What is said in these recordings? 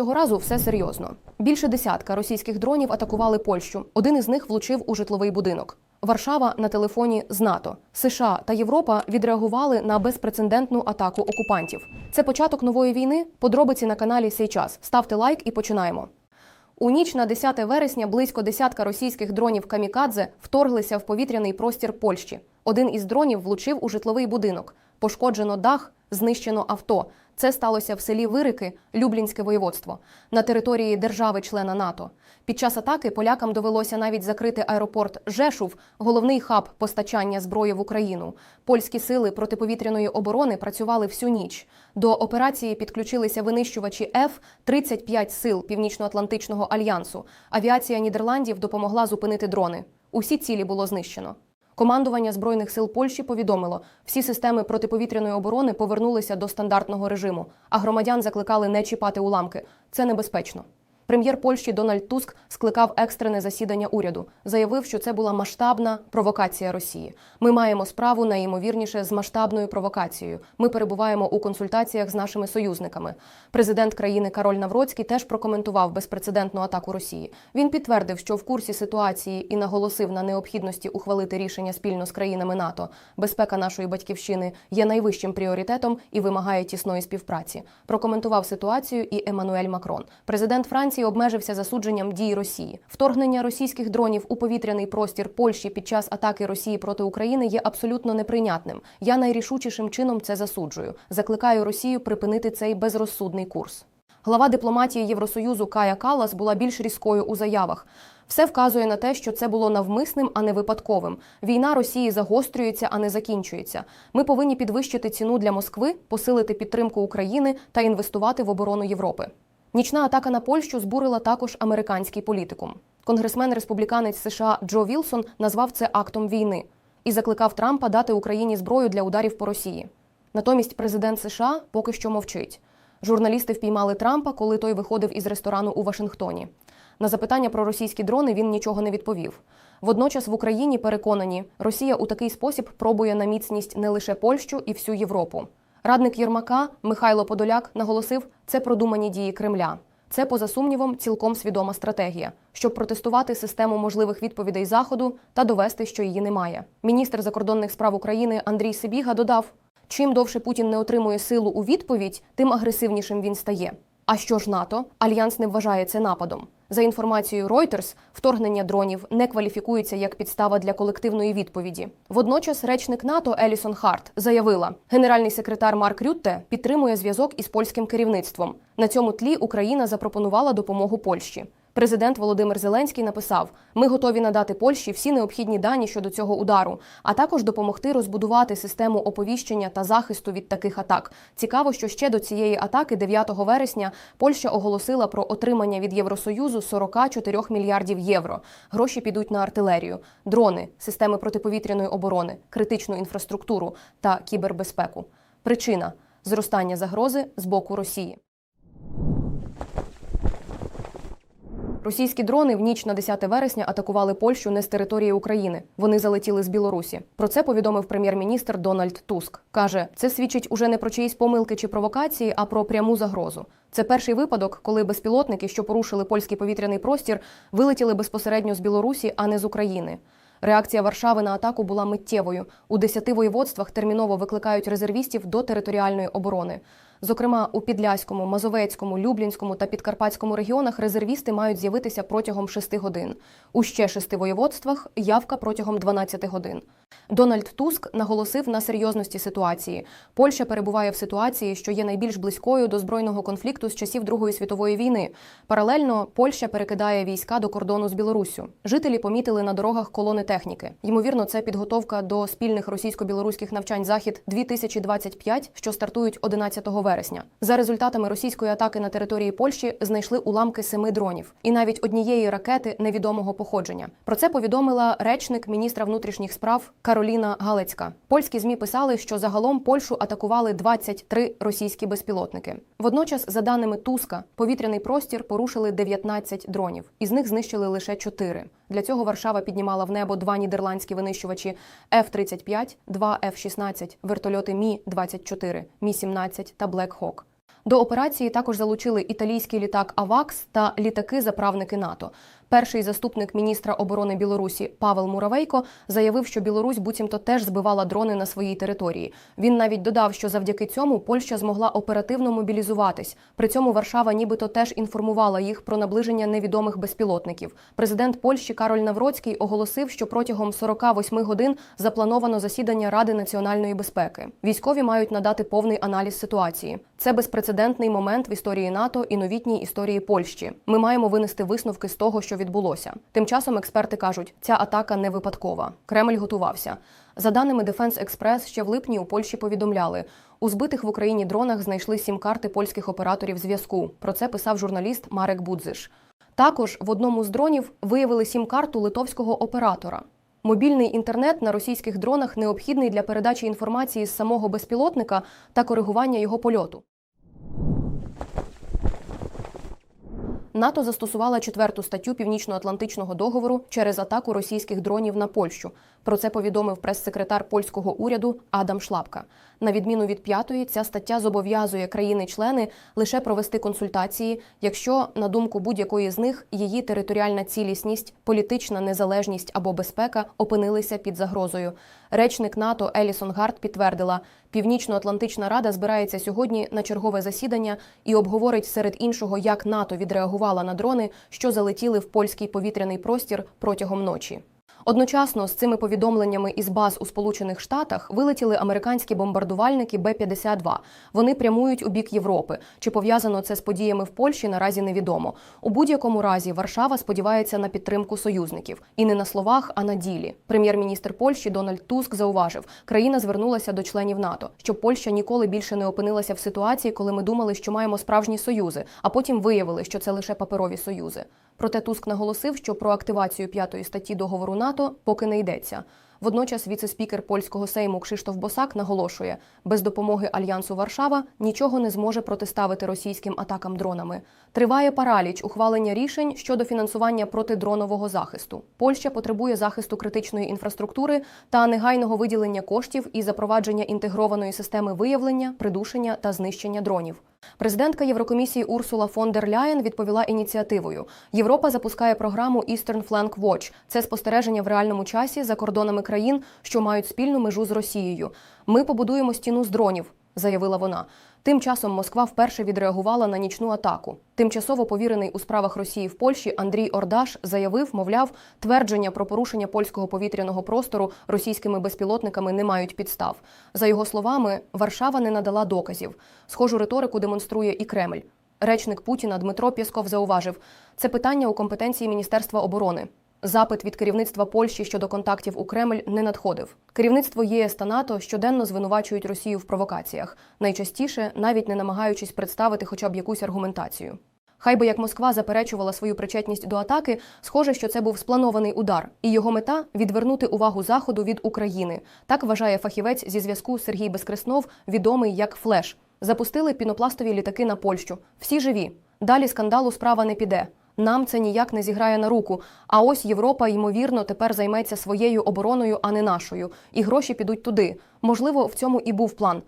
Цього разу все серйозно. Більше десятка російських дронів атакували Польщу. Один із них влучив у житловий будинок. Варшава на телефоні з НАТО. США та Європа відреагували на безпрецедентну атаку окупантів. Це початок нової війни. Подробиці на каналі «Сей час». Ставте лайк і починаємо. У ніч на 10 вересня близько десятка російських дронів камікадзе вторглися в повітряний простір Польщі. Один із дронів влучив у житловий будинок. Пошкоджено дах, знищено авто. Це сталося в селі Вирики, Люблінське воєводство, на території держави-члена НАТО. Під час атаки полякам довелося навіть закрити аеропорт Жешув, головний хаб постачання зброї в Україну. Польські сили протиповітряної оборони працювали всю ніч. До операції підключилися винищувачі F-35 сил Північно-Атлантичного альянсу. Авіація Нідерландів допомогла зупинити дрони. Усі цілі було знищено. Командування збройних сил Польщі повідомило, всі системи протиповітряної оборони повернулися до стандартного режиму, а громадян закликали не чіпати уламки. Це небезпечно. Прем'єр Польщі Дональд Туск скликав екстрене засідання уряду, заявив, що це була масштабна провокація Росії. Ми маємо справу найімовірніше з масштабною провокацією. Ми перебуваємо у консультаціях з нашими союзниками. Президент країни Кароль Навроцький теж прокоментував безпрецедентну атаку Росії. Він підтвердив, що в курсі ситуації і наголосив на необхідності ухвалити рішення спільно з країнами НАТО. Безпека нашої батьківщини є найвищим пріоритетом і вимагає тісної співпраці. Прокоментував ситуацію і Еммануель Макрон. Президент Франції обмежився засудженням дій Росії. Вторгнення російських дронів у повітряний простір Польщі під час атаки Росії проти України є абсолютно неприйнятним. Я найрішучішим чином це засуджую. Закликаю Росію припинити цей безрозсудний курс. Глава дипломатії Євросоюзу Кая Калас була більш різкою у заявах. Все вказує на те, що це було навмисним, а не випадковим. Війна Росії загострюється, а не закінчується. Ми повинні підвищити ціну для Москви, посилити підтримку України та інвестувати в оборону Європи. Нічна атака на Польщу збурила також американський політикум. Конгресмен-республіканець США Джо Вілсон назвав це актом війни і закликав Трампа дати Україні зброю для ударів по Росії. Натомість президент США поки що мовчить. Журналісти впіймали Трампа, коли той виходив із ресторану у Вашингтоні. На запитання про російські дрони він нічого не відповів. Водночас в Україні переконані, Росія у такий спосіб пробує на міцність не лише Польщу і всю Європу. Радник Єрмака Михайло Подоляк наголосив, це продумані дії Кремля. Це, поза сумнівом, цілком свідома стратегія, щоб протестувати систему можливих відповідей Заходу та довести, що її немає. Міністр закордонних справ України Андрій Сибіга додав: чим довше Путін не отримує силу у відповідь, тим агресивнішим він стає. А що ж НАТО? Альянс не вважає це нападом. За інформацією Reuters, вторгнення дронів не кваліфікується як підстава для колективної відповіді. Водночас, речник НАТО Елісон Харт заявила, генеральний секретар Марк Рютте підтримує зв'язок із польським керівництвом. На цьому тлі Україна запропонувала допомогу Польщі. Президент Володимир Зеленський написав: Ми готові надати Польщі всі необхідні дані щодо цього удару, а також допомогти розбудувати систему оповіщення та захисту від таких атак. Цікаво, що ще до цієї атаки, 9 вересня, Польща оголосила про отримання від Євросоюзу 44 мільярдів євро. Гроші підуть на артилерію, дрони, системи протиповітряної оборони, критичну інфраструктуру та кібербезпеку. Причина зростання загрози з боку Росії. Російські дрони в ніч на 10 вересня атакували Польщу не з території України. Вони залетіли з Білорусі. Про це повідомив прем'єр-міністр Дональд Туск. каже, це свідчить уже не про чиїсь помилки чи провокації, а про пряму загрозу. Це перший випадок, коли безпілотники, що порушили польський повітряний простір, вилетіли безпосередньо з Білорусі, а не з України. Реакція Варшави на атаку була миттєвою. У десяти воєводствах терміново викликають резервістів до територіальної оборони. Зокрема, у Підляському, Мазовецькому, Люблінському та Підкарпатському регіонах резервісти мають з'явитися протягом 6 годин. У ще шести воєводствах явка протягом 12 годин. Дональд Туск наголосив на серйозності ситуації. Польща перебуває в ситуації, що є найбільш близькою до збройного конфлікту з часів Другої світової війни. Паралельно Польща перекидає війська до кордону з Білоруссю. Жителі помітили на дорогах колони техніки. Ймовірно, це підготовка до спільних російсько-білоруських навчань Захід 2025, що стартують 11 вересня. За результатами російської атаки на території Польщі знайшли уламки семи дронів і навіть однієї ракети невідомого походження. Про це повідомила речник міністра внутрішніх справ Кароліна Галецька. Польські змі писали, що загалом Польщу атакували 23 російські безпілотники. Водночас, за даними Туска, повітряний простір порушили 19 дронів, із них знищили лише 4. Для цього Варшава піднімала в небо два нідерландські винищувачі F-35, два F-16, вертольоти Мі-24, Мі-17 та Black Hawk. До операції також залучили італійський літак Авакс та літаки-заправники НАТО. Перший заступник міністра оборони Білорусі Павел Муравейко заявив, що Білорусь буцімто теж збивала дрони на своїй території. Він навіть додав, що завдяки цьому Польща змогла оперативно мобілізуватись. При цьому Варшава нібито теж інформувала їх про наближення невідомих безпілотників. Президент Польщі Кароль Навроцький оголосив, що протягом 48 годин заплановано засідання Ради національної безпеки. Військові мають надати повний аналіз ситуації. Це безпрецедентний момент в історії НАТО і новітній історії Польщі. Ми маємо винести висновки з того, що відбулося. Тим часом експерти кажуть, ця атака не випадкова. Кремль готувався. За даними Defense Express, ще в липні у Польщі повідомляли, у збитих в Україні дронах знайшли сім-карти польських операторів зв'язку. Про це писав журналіст Марек Будзиш. Також в одному з дронів виявили сім-карту литовського оператора. Мобільний інтернет на російських дронах необхідний для передачі інформації з самого безпілотника та коригування його польоту. НАТО застосувала четверту статтю Північно-Атлантичного договору через атаку російських дронів на Польщу. Про це повідомив прес-секретар польського уряду Адам Шлапка. На відміну від п'ятої, ця стаття зобов'язує країни-члени лише провести консультації, якщо, на думку будь-якої з них, її територіальна цілісність, політична незалежність або безпека опинилися під загрозою. Речник НАТО Елісон Гарт підтвердила, Північно-Атлантична рада збирається сьогодні на чергове засідання і обговорить серед іншого, як НАТО відреагувала на дрони, що залетіли в польський повітряний простір протягом ночі. Одночасно з цими повідомленнями із баз у Сполучених Штатах вилетіли американські бомбардувальники Б-52. Вони прямують у бік Європи. Чи пов'язано це з подіями в Польщі, наразі невідомо. У будь-якому разі Варшава сподівається на підтримку союзників і не на словах, а на ділі. Прем'єр-міністр Польщі Дональд Туск зауважив, країна звернулася до членів НАТО, щоб Польща ніколи більше не опинилася в ситуації, коли ми думали, що маємо справжні союзи, а потім виявили, що це лише паперові союзи. Проте Туск наголосив, що про активацію п'ятої статті договору НАТО поки не йдеться. Водночас віце-спікер польського сейму Кшиштоф Босак наголошує, без допомоги альянсу Варшава нічого не зможе протиставити російським атакам дронами. Триває параліч ухвалення рішень щодо фінансування протидронового захисту. Польща потребує захисту критичної інфраструктури та негайного виділення коштів і запровадження інтегрованої системи виявлення, придушення та знищення дронів. Президентка Єврокомісії Урсула фон дер Ляєн відповіла ініціативою. Європа запускає програму Eastern Flank Watch. Це спостереження в реальному часі за кордонами країн, що мають спільну межу з Росією. Ми побудуємо стіну з дронів, заявила вона. Тим часом Москва вперше відреагувала на нічну атаку. Тимчасово повірений у справах Росії в Польщі Андрій Ордаш заявив, мовляв, твердження про порушення польського повітряного простору російськими безпілотниками не мають підстав. За його словами, Варшава не надала доказів. Схожу риторику демонструє і Кремль. Речник Путіна Дмитро Пєсков зауважив, це питання у компетенції Міністерства оборони. Запит від керівництва Польщі щодо контактів у Кремль не надходив. Керівництво ЄС та НАТО щоденно звинувачують Росію в провокаціях, найчастіше навіть не намагаючись представити хоча б якусь аргументацію. Хай би як Москва заперечувала свою причетність до атаки, схоже, що це був спланований удар, і його мета відвернути увагу заходу від України. Так вважає фахівець зі зв'язку Сергій Безкреснов, відомий як Флеш. Запустили пінопластові літаки на Польщу. Всі живі. Далі скандалу справа не піде. Нам це ніяк не зіграє на руку. А ось Європа, ймовірно, тепер займеться своєю обороною, а не нашою. І гроші підуть туди. Можливо, в цьому і був план.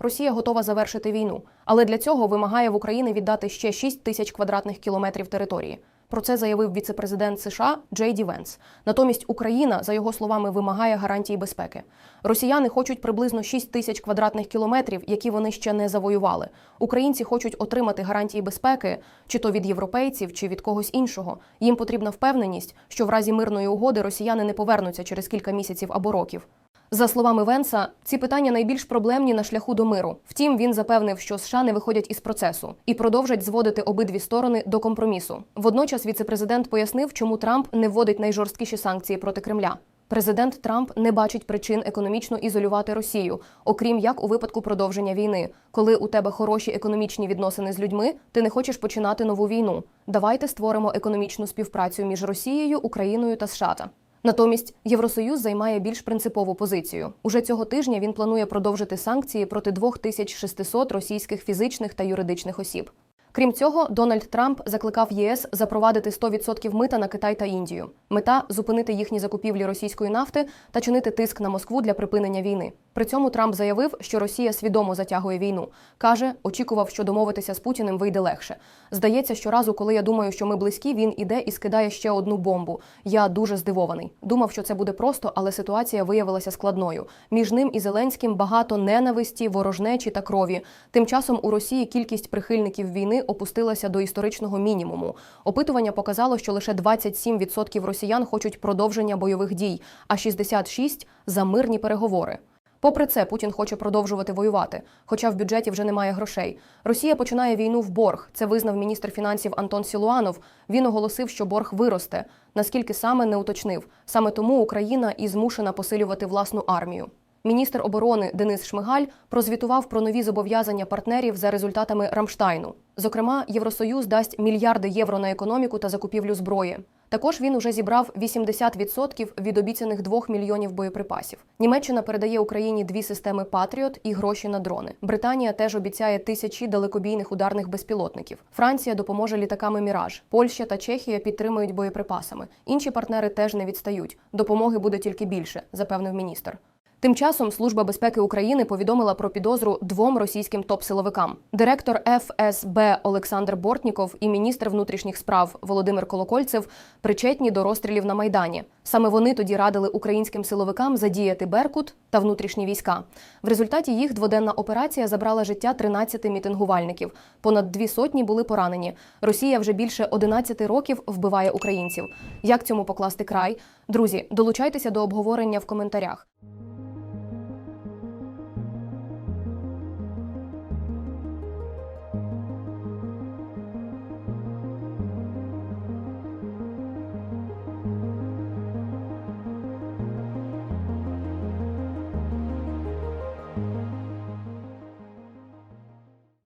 Росія готова завершити війну, але для цього вимагає в Україні віддати ще 6 тисяч квадратних кілометрів території. Про це заявив віце-президент США Джей Ді Венс. Натомість Україна, за його словами, вимагає гарантії безпеки. Росіяни хочуть приблизно 6 тисяч квадратних кілометрів, які вони ще не завоювали. Українці хочуть отримати гарантії безпеки, чи то від європейців, чи від когось іншого. Їм потрібна впевненість, що в разі мирної угоди росіяни не повернуться через кілька місяців або років. За словами Венса, ці питання найбільш проблемні на шляху до миру. Втім, він запевнив, що США не виходять із процесу і продовжать зводити обидві сторони до компромісу. Водночас віцепрезидент пояснив, чому Трамп не вводить найжорсткіші санкції проти Кремля. Президент Трамп не бачить причин економічно ізолювати Росію, окрім як у випадку продовження війни. Коли у тебе хороші економічні відносини з людьми, ти не хочеш починати нову війну. Давайте створимо економічну співпрацю між Росією, Україною та США. Натомість Євросоюз займає більш принципову позицію. Уже цього тижня він планує продовжити санкції проти 2600 російських фізичних та юридичних осіб. Крім цього, Дональд Трамп закликав ЄС запровадити 100% мита на Китай та Індію. Мета зупинити їхні закупівлі російської нафти та чинити тиск на Москву для припинення війни. При цьому Трамп заявив, що Росія свідомо затягує війну. каже, очікував, що домовитися з Путіним вийде легше. Здається, щоразу, коли я думаю, що ми близькі, він іде і скидає ще одну бомбу. Я дуже здивований. Думав, що це буде просто, але ситуація виявилася складною. Між ним і Зеленським багато ненависті, ворожнечі та крові. Тим часом у Росії кількість прихильників війни опустилася до історичного мінімуму. Опитування показало, що лише 27% росіян хочуть продовження бойових дій, а 66% – за мирні переговори. Попри це, Путін хоче продовжувати воювати, хоча в бюджеті вже немає грошей. Росія починає війну в борг. Це визнав міністр фінансів Антон Сілуанов. Він оголосив, що борг виросте. Наскільки саме не уточнив. Саме тому Україна і змушена посилювати власну армію. Міністр оборони Денис Шмигаль прозвітував про нові зобов'язання партнерів за результатами Рамштайну. Зокрема, Євросоюз дасть мільярди євро на економіку та закупівлю зброї. Також він уже зібрав 80% від обіцяних 2 мільйонів боєприпасів. Німеччина передає Україні дві системи Патріот і гроші на дрони. Британія теж обіцяє тисячі далекобійних ударних безпілотників. Франція допоможе літаками Міраж. Польща та Чехія підтримують боєприпасами. Інші партнери теж не відстають. Допомоги буде тільки більше, запевнив міністр. Тим часом Служба безпеки України повідомила про підозру двом російським топ-силовикам. Директор ФСБ Олександр Бортніков і міністр внутрішніх справ Володимир Колокольцев причетні до розстрілів на майдані. Саме вони тоді радили українським силовикам задіяти Беркут та внутрішні війська. В результаті їх дводенна операція забрала життя 13 мітингувальників. Понад дві сотні були поранені. Росія вже більше 11 років вбиває українців. Як цьому покласти край? Друзі, долучайтеся до обговорення в коментарях.